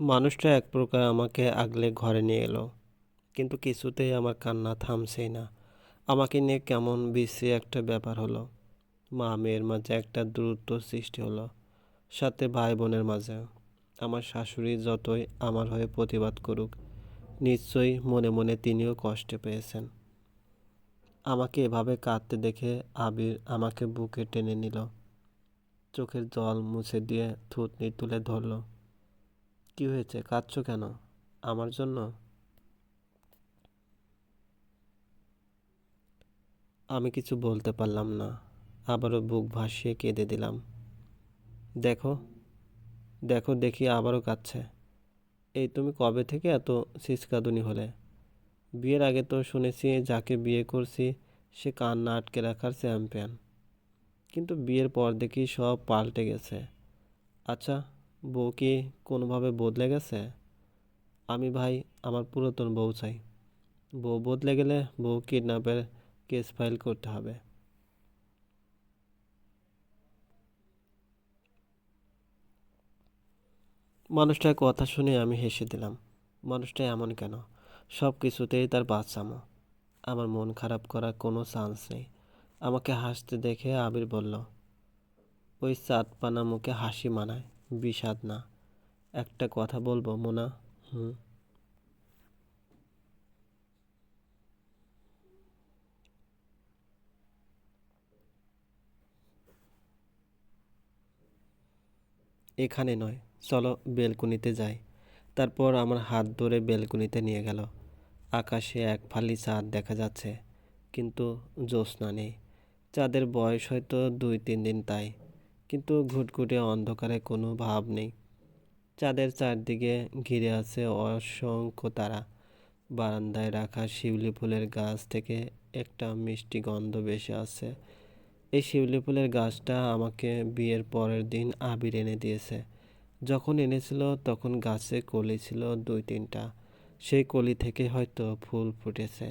মানুষটা এক প্রকার আমাকে আগলে ঘরে নিয়ে এলো। কিন্তু কিছুতেই আমার কান্না থামছেই না। আমাকে নিয়ে কেমন বিশ্রী একটা ব্যাপার হলো। মা, মেয়ের মাঝে একটা দূরত্ব সৃষ্টি হলো, সাথে ভাই বোনের মাঝে। আমার শাশুড়ি যতই আমার হয়ে প্রতিবাদ করুক, নিশ্চয়ই মনে মনে তিনিও কষ্টে পেয়েছেন। আমাকে এভাবে কাঁদতে দেখে আবির আমাকে বুকে টেনে নিল। চোখের জল মুছে দিয়ে থুতনি তুলে ধরলো। কি হয়েছে? কাঁদছো কেন? আমার জন্য? আমি কিছু বলতে পারলাম না। আবারও বুক ভাসিয়ে কেঁদে দিলাম। দেখো দেখো, দেখি আবারও কাঁদছে। এই তুমি কবে থেকে এত সিসকাদুনি হলে? বিয়ের আগে তো শুনেছি, যাকে বিয়ে করছি, সে কান্না আটকে রাখার চ্যাম্পিয়ন কিন্তু বিয়ের পর দেখি সব পাল্টে গেছে। আচ্ছা বউ কি কোনোভাবে বদলে গেছে? আমি ভাই, আমার পুরাতন বউ চাই। বউ বদলে গেলে বউ কিডন্যাপের কেস ফাইল করতে হবে। মানুষটার কথা শুনে আমি হেসে দিলাম। মানুষটা এমন কেন? সব কিছুতেই তার বাচ্চামো। আমার মন খারাপ করার কোনো চান্স নেই। আমাকে হাসতে দেখে আবির বলল, ওই চাঁদপানা মুখে হাসি মানায়। বিষাদ না। একটা কথা বলব, মোনা? হুম। এখানে নয়, চলো বেলকুনিতে যাই। তারপর আমার হাত ধরে বেলকুনিতে নিয়ে গেল। আকাশে এক ফালি চাঁদ দেখা যাচ্ছে, কিন্তু জ্যোৎস্না নেই। চাঁদের বয়স হয়তো দুই তিন দিন তাই। কিন্তু ঘুটঘুটে অন্ধকারে কোনো ভাব নেই। চাঁদের চারদিকে ঘিরে আছে অসংখ্য তারা। বারান্দায় রাখা শিউলি ফুলের গাছ থেকে একটা মিষ্টি গন্ধ ভেসে আছে এই শিউলি ফুলের গাছটা আমাকে বিয়ের পরের দিন আবির এনে দিয়েছে। যখন এনেছিল তখন গাছে কলি ছিল দুই তিনটা। সেই কলি থেকে হয়তো ফুল ফুটেছে,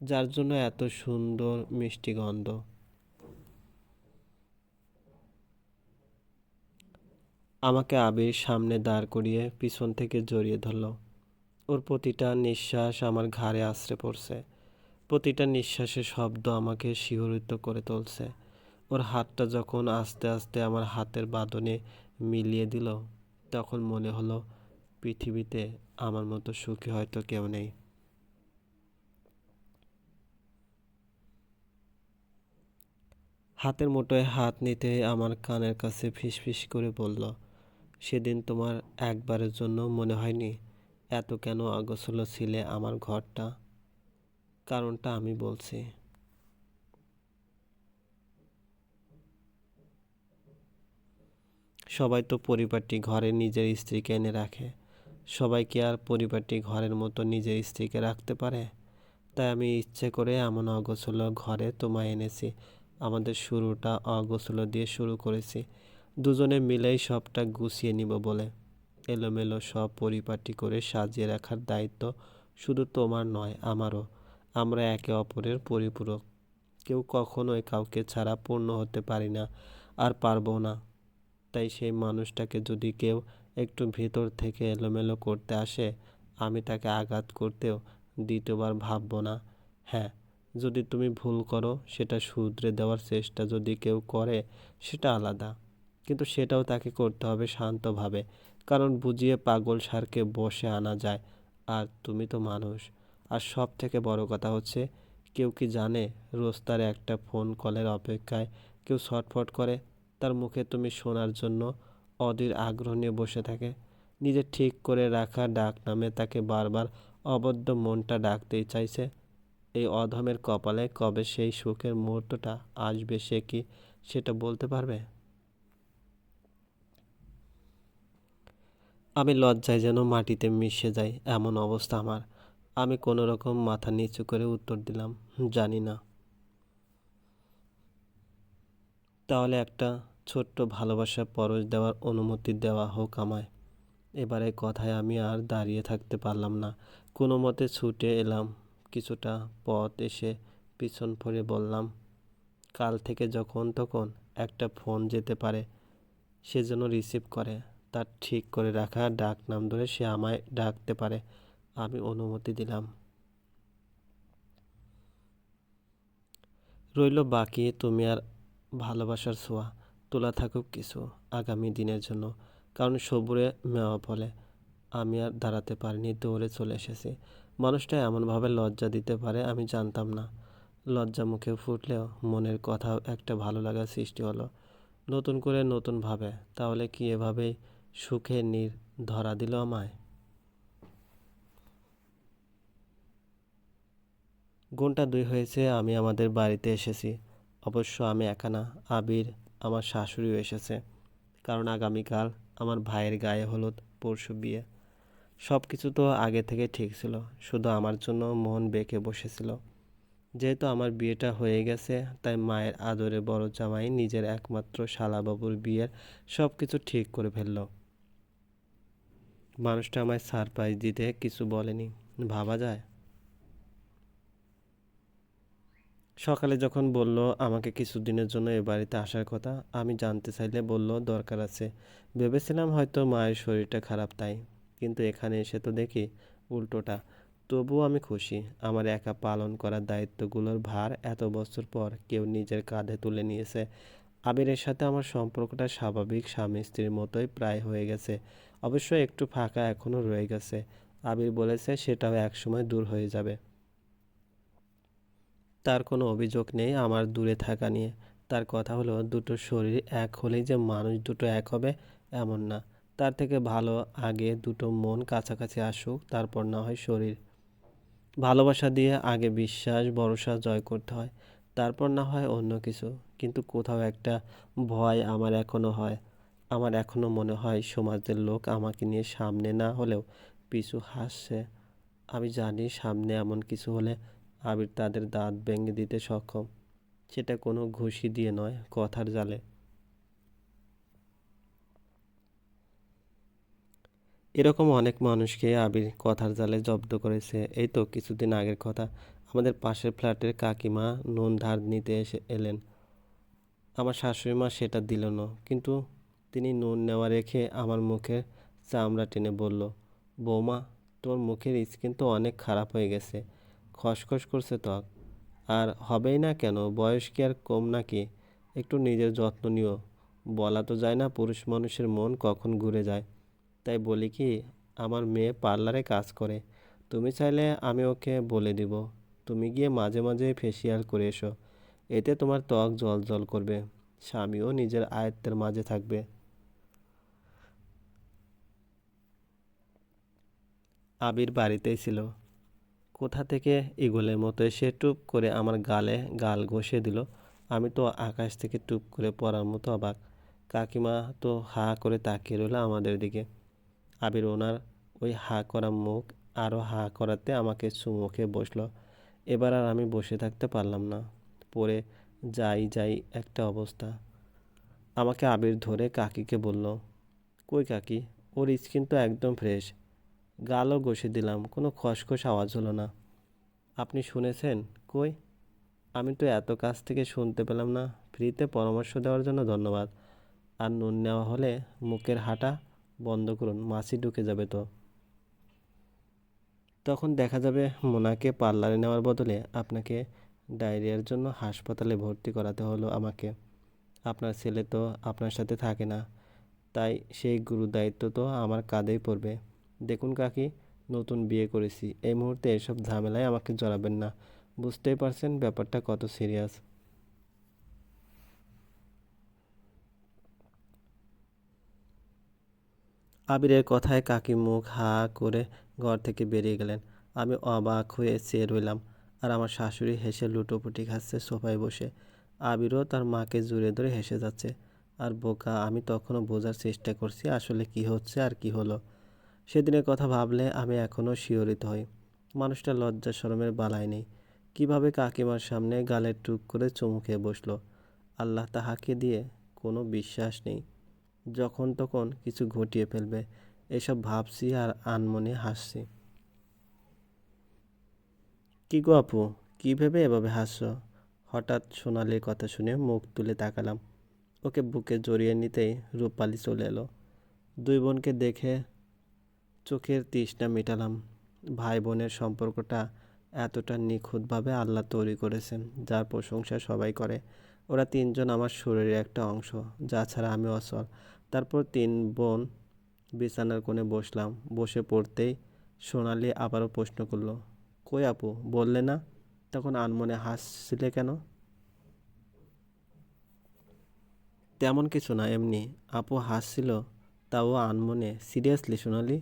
যার জন্য এত সুন্দর মিষ্টি গন্ধ। আমাকে আবির সামনে দাঁড় করিয়ে পিছন থেকে জড়িয়ে ধরল। ওর প্রতিটা নিঃশ্বাস আমার ঘাড়ে আশ্রে পড়ছে। প্রতিটা নিঃশ্বাসের শব্দ আমাকে শিহরিত করে তুলছে। ওর হাতটা যখন আস্তে আস্তে আমার হাতের বাঁধনে মিলিয়ে দিল, তখন মনে হলো, পৃথিবীতে আমার মতো সুখী হয়তো কেউ নেই। হাতের মুঠোয় হাত নিতে আমার কানের কাছে ফিসফিস করে বলল সেদিন তোমার একবারের জন্য মনে হয়নি এত কেন অগোছল ছিলে আমার ঘরটা? কারণটা আমি বলছি। সবাই তো পরিবারটি ঘরে নিজের স্ত্রীকে এনে রাখে। সবাই কি আর পরিবারটি ঘরের মতো নিজের স্ত্রীকে রাখতে পারে? তাই আমি ইচ্ছে করে এমন অগোছল ঘরে তোমায় এনেছি। আমাদের শুরুটা অগোছল দিয়ে শুরু করেছি। দুজনে মিলেই সবটা গুছিয়ে নিব বলে এলোমেলো সব পরিপাটি করে সাজিয়ে রাখার দায়িত্ব শুধু তোমার নয়, আমারও। আমরা একে অপরের পরিপূরক। কেউ কখনোই কাউকে ছাড়া পূর্ণ হতে পারি না, আর পারব না। তাই সেই মানুষটাকে যদি কেউ একটু ভেতর থেকে এলোমেলো করতে আসে, আমি তাকে আঘাত করতেও দ্বিতীয়বার ভাববো না। হ্যাঁ যদি তুমি ভুল করো, সেটা শুধরে দেওয়ার চেষ্টা যদি কেউ করে, সেটা আলাদা। কিন্তু সেটাও তাকে করতে হবে শান্তভাবে। কারণ বুঝিয়ে পাগল সারকে বসে আনা যায়। আর তুমি তো মানুষ। আর সব থেকে বড় কথা হচ্ছে, কেউ কি জানে রোজ তার একটা ফোন কলের অপেক্ষায় কেউ ছটফট করে? তার মুখে তুমি শোনার জন্য অধীর আগ্রহ নিয়ে বসে থাকে। নিজে ঠিক করে রাখা ডাক নামে তাকে বারবার অবদ্ধ মনটা ডাকতেই চাইছে। এই অধমের কপালে কবে সেই সুখের মুহূর্তটা আসবে সে কি সেটা বলতে পারবে? আমি লজ্জায় যেন মাটিতে মিশে যাই, এমন অবস্থা আমার। আমি কোনো রকম মাথা নিচু করে উত্তর দিলাম, জানি না। তাহলে একটা ছোট্ট ভালোবাসা পরশ দেওয়ার অনুমতি দেওয়া হোক আমায়। এবারে কথায় আমি আর দাঁড়িয়ে থাকতে পারলাম না। কোনো মতে ছুটে এলাম, কিছুটা পথ এসে পিছন ফিরে বললাম, কাল থেকে যখন তখন একটা ফোন যেতে পারে, সে যেন রিসিভ করে। তার ঠিক করে রাখা ডাক নাম ধরে সে আমায় ডাকতে পারে। আমি অনুমতি দিলাম। রইল বাকি, তুমি আর ভালোবাসার ছোঁয়া। তোলা থাকুক কিছু আগামী দিনের জন্য, কারণ সবুরে মেওয়া ফলে আমি আর দাঁড়াতে পারিনি, দৌড়ে চলে এসেছি। মানুষটা এমনভাবে লজ্জা দিতে পারে আমি জানতাম না। লজ্জা মুখে ফুটলেও মনের কথাও একটা ভালো লাগার সৃষ্টি হলো। নতুন করে নতুনভাবে তাহলে কি এভাবেই সুখে নীর ধরা দিল আমায়। ঘণ্টা দুই হয়েছে, আমি আমাদের বাড়িতে এসেছি। অবশ্য আমি একা না আবির আমার শাশুড়িও এসেছে। কারণ আগামীকাল আমার ভাইয়ের গায়ে হলুদ, পরশু বিয়ে। সব কিছু তো আগে থেকে ঠিক ছিল, শুধু আমার জন্য মন বেঁকে বসেছিল। যেহেতু আমার বিয়েটা হয়ে গেছে, তাই মায়ের আদরে বড় জামাই নিজের একমাত্র শালাবাবুর বিয়ের সব কিছু ঠিক করে ফেলল। মানুষটা আমায় সারপ্রাইজ দিতে কিছু বলেনি। ভাবা যায়? সকালে যখন বলল, আমাকে কিছুদিনের জন্য এ বাড়িতে আসার কথা আমি জানতে চাইলে বলল, দরকার আছে। ভেবেছিলাম হয়তো মায়ের শরীরটা খারাপ তাই, কিন্তু এখানে এসে তো দেখি উল্টোটা। তবুও আমি খুশি, আমার একা পালন করার দায়িত্বগুলোর ভার এত বছর পর কেউ নিজের কাঁধে তুলে নিয়েছে। আবিরের সাথে আমার সম্পর্কটা স্বাভাবিক, স্বামী স্ত্রীর মতোই প্রায় হয়ে গেছে। অবশ্য একটু ফাঁকা এখনও রয়ে গেছে। আবির বলেছে সেটাও একসময় দূর হয়ে যাবে। তার কোনো অভিযোগ নেই আমার দূরে থাকা নিয়ে। তার কথা হলো, দুটো শরীর এক হলেই যে মানুষ দুটো এক হবে এমন না। তার থেকে ভালো আগে দুটো মন কাছাকাছি আসুক, তারপর না হয় শরীর। ভালোবাসা দিয়ে আগে বিশ্বাস, ভরসা জয় করতে হয়। তারপর না হয় অন্য কিছু। কিন্তু কোথাও একটা ভয় আমার এখনও হয়। আমার এখনও মনে হয় সমাজের লোক আমাকে নিয়ে সামনে না হলেও পিছু হাসছে। আমি জানি সামনে এমন কিছু হলে আবির তাদের দাঁত ভেঙে দিতে সক্ষম। সেটা কোনো ঘুষি দিয়ে নয়, কথার জালে। এরকম অনেক মানুষকে আবির কথার জালে জব্দ করেছে। এই তো কিছুদিন আগের কথা। আমাদের পাশের ফ্ল্যাটের কাকিমা নুন ধার নিতে এসে এলেন। আমার শাশুড়ি মা সেটা দিল না, কিন্তু তিনি নুন নেওয়া রেখে আমার মুখের চামড়া টেনে বলল, বৌমা, তোর মুখের স্কিন তো অনেক খারাপ হয়ে গেছে, খসখস করছে ত্বক আর হবেই না কেন, বয়স কি আর কম নাকি? একটু নিজের যত্ন নিও। বলা তো যায় না পুরুষ মানুষের মন কখন ঘুরে যায়। তাই বলি কি, আমার মেয়ে পার্লারে কাজ করে। তুমি চাইলে আমি ওকে বলে দিব। তুমি গিয়ে মাঝে মাঝে ফেসিয়াল করে এসো। এতে তোমার ত্বক জল জল করবে। স্বামীও নিজের আয়ত্তের মাঝে থাকবে। আবির বাড়িতেই ছিল। কোথা থেকে ইগলের মতো এসে টুপ করে আমার গালে গাল ঘষে দিল। আমি তো আকাশ থেকে টুপ করে পড়ার মতো অবাক। কাকিমা তো হা করে তাকিয়ে রইল আমাদের দিকে। আবির ওনার ওই হা করা মুখ আরও হা করাতে আমাকে চুমুখে বসল। এবার আর আমি বসে থাকতে পারলাম না। পরে যাই যাই একটা অবস্থা। আমাকে আবির ধরে কাকিকে বলল, কই কাকি? ওর স্কিন তো একদম ফ্রেশ। গালও ঘষে দিলাম, কোনো খসখস আওয়াজ হলো না। আপনি শুনেছেন? কই? আমি তো এত কাছ থেকে শুনতে পেলাম না। ফ্রিতে পরামর্শ দেওয়ার জন্য ধন্যবাদ। আর নুন নেওয়া হলে মুখের হাঁটা বন্ধ করুন, মাছি ঢুকে যাবে তো। তখন দেখা যাবে মোনাকে পার্লারে নেওয়ার বদলে আপনাকে ডায়রিয়ার জন্য হাসপাতালে ভর্তি করাতে হলো আমাকে। আপনার ছেলে তো আপনার সাথে থাকে না, তাই সেই গুরু দায়িত্ব তো আমার কাঁধেই পড়বে। দেখুন কাকি, নতুন বিয়ে করেছি, এই মুহূর্তে এসব ঝামেলায় আমাকে জড়াবেন না। বুঝতেই পারছেন ব্যাপারটা কত সিরিয়াস আবিরের কথায় কাকি মুখ হা করে ঘর থেকে বেরিয়ে গেলেন। আমি অবাক হয়ে চেয়ে রইলাম আর আমার শাশুড়ি হেসে লুটোপুটি খাচ্ছে সোফায় বসে। আবিরও তার মাকে জুড়ে ধরে হেসে যাচ্ছে আর বোকা, আমি তখনও বোঝার চেষ্টা করছি আসলে কি হচ্ছে আর কি হলো। সেদিনের কথা ভাবলে আমি এখনও শিহরিত হই। মানুষটা লজ্জা শরমের বালাই নেই। কীভাবে কাকিমার সামনে গালের টুক করে চমুকে বসল? আল্লাহ তাহাকে দিয়ে কোনো বিশ্বাস নেই। যখন তখন কিছু ঘটিয়ে ফেলবে। এসব ভাবছি আর আনমনে হাসছি। কি গো আপু, কী ভেবে এভাবে হাসছো? হঠাৎ সোনালির কথা শুনে মুখ তুলে তাকালাম। ওকে বুকে জড়িয়ে নিতেই রূপালি চলে এলো। দুই বোনকে দেখে চোখের তৃষ্ণা মেটালাম। ভাই বোনের সম্পর্কটা এতটা নিখুঁতভাবে আল্লাহ তৈরি করেছেন, যার প্রশংসা সবাই করে। ওরা তিনজন আমার শরীরের একটা অংশ, যা ছাড়া আমি অচল। তারপর তিন বোন বিছানার কোণে বসলাম। বসে পড়তেই সোনালি আবারও প্রশ্ন করল, কই আপু, বললে না? তখন আনমনে হাসছিলে কেন? তেমন কিছু না, এমনি। আপু হাসছিল। তাও আনমনে, সিরিয়াসলি সোনালি?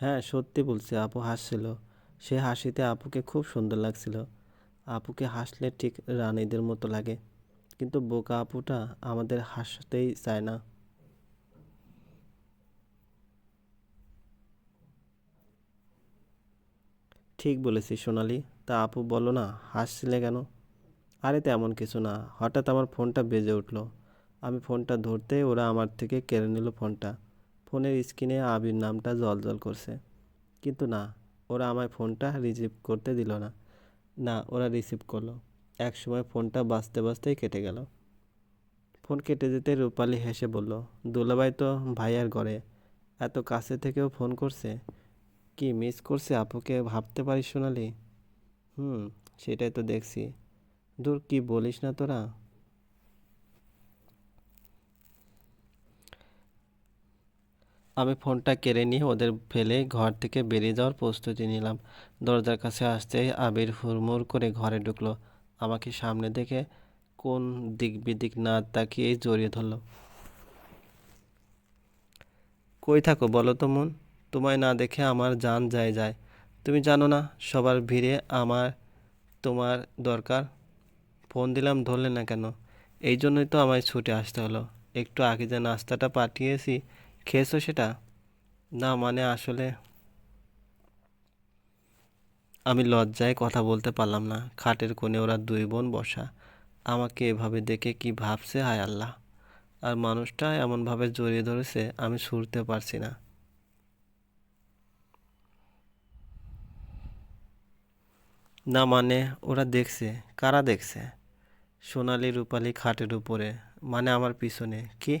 হ্যাঁ সত্যি বলছে, আপু হাসছিল। সে হাসিতে আপুকে খুব সুন্দর লাগছিল। আপুকে হাসলে ঠিক রানীদের মতো লাগে। কিন্তু বোকা আপুটা আমাদের হাসতেই চায় না। ঠিক বলেছি সোনালি, তা আপু বলো না, হাসছিলে কেন? আরে তেমন কিছু না, হঠাৎ আমার ফোনটা বেজে উঠল। আমি ফোনটা ধরতে ওরা আমার থেকে কেড়ে নিল ফোনটা। ফোনের স্ক্রিনে আবির নামটা জল করছে। কিন্তু না, ওরা আমায় ফোনটা রিসিভ করতে দিল না। না, ওরা রিসিভ করল। এক সময় ফোনটা বাজতে বাজতেই কেটে গেল। ফোন কেটে যেতে রূপালি হেসে বলল, দুলাভাই তো ভাইয়ার ঘরে, এত কাছে থেকেও ফোন করছে। কি মিস করছে আপুকে ভাবতে পারিস সোনালি? হুম, সেটাই তো দেখছি। দূর কি বলিস না তোরা? আমি ফোনটা কেড়ে নিয়ে ওদের ফেলে ঘর থেকে বেরিয়ে যাওয়ার প্রস্তুতি নিলাম। দরজার কাছে আসতেই আবির হুড়মুড় করে ঘরে ঢুকলো। আমাকে সামনে দেখে কোন দিক বিদিক না তাকিয়েই জড়িয়ে ধরলো। কই থাকো বলো তো মন, তোমায় না দেখে আমার জান যায় যায়। তুমি জানো না, সবার ভিড়ে আমার, তোমার দরকার। ফোন দিলাম, ধরলে না কেন? এই জন্যই তো আমায় ছুটে আসতে হলো। একটু আগে যে নাস্তাটা পাঠিয়েছি, খেয়েছো সেটা? না মানে আসলে আমি লজ্জায় কথা বলতে পারলাম না। খাটের কোণে ওরা দুই বোন বসা। আমাকে এভাবে দেখে কি ভাবছে? হায় আল্লাহ। আর মানুষটা এমনভাবে জড়িয়ে ধরেছে, আমি ছুটতে পারছি না। না মানে ওরা দেখছে। কারা দেখছে? সোনালি, রূপালি খাটের উপরে। মানে আমার পিছনে। কি?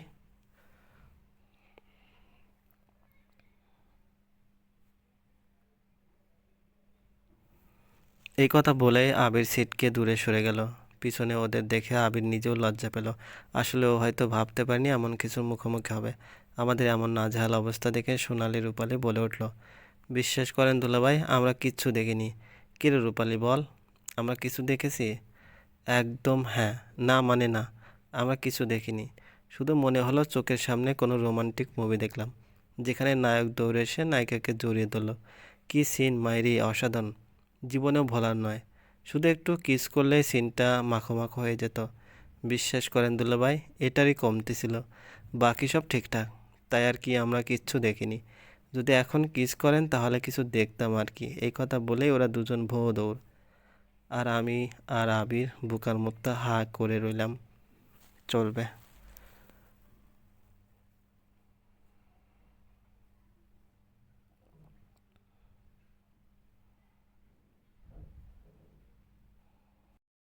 এই কথা বলে আবির সিটকে দূরে সরে গেল। পিছনে ওদের দেখে আবির নিজেও লজ্জা পেল। আসলে ও হয়তো ভাবতে পারেনি এমন কিছুর মুখোমুখি হবে। আমাদের এমন নাজেহাল অবস্থা দেখে সোনালি রূপালি বলে উঠল, বিশ্বাস করেন দুলাভাই, আমরা কিচ্ছু দেখিনি। কিরে রূপালি, বল, আমরা কিছু দেখেছি? একদম হ্যাঁ না মানে না, আমরা কিছু দেখিনি। শুধু মনে হলো চোখের সামনে কোনো রোমান্টিক মুভি দেখলাম, যেখানে নায়ক দৌড়ে এসে নায়িকাকে জড়িয়ে ধরল। কী সিন, মাইরি, অসাধারণ। জীবনেও ভোলার নয়। শুধু একটু কিস করলেই সিনটা মাখো মাখো হয়ে যেত। বিশ্বাস করেন দুলাভাই, এটারই কমতি ছিল। বাকি সব ঠিকঠাক, তাই আর কি আমরা কিচ্ছু দেখিনি। যদি এখন কিস করেন তাহলে কিছু দেখতাম আর কি। এই কথা বলেই ওরা দুজন ভো দৌড়। আর আমি আর আবির বুকার মুক্তা হা করে রইলাম। চলবে।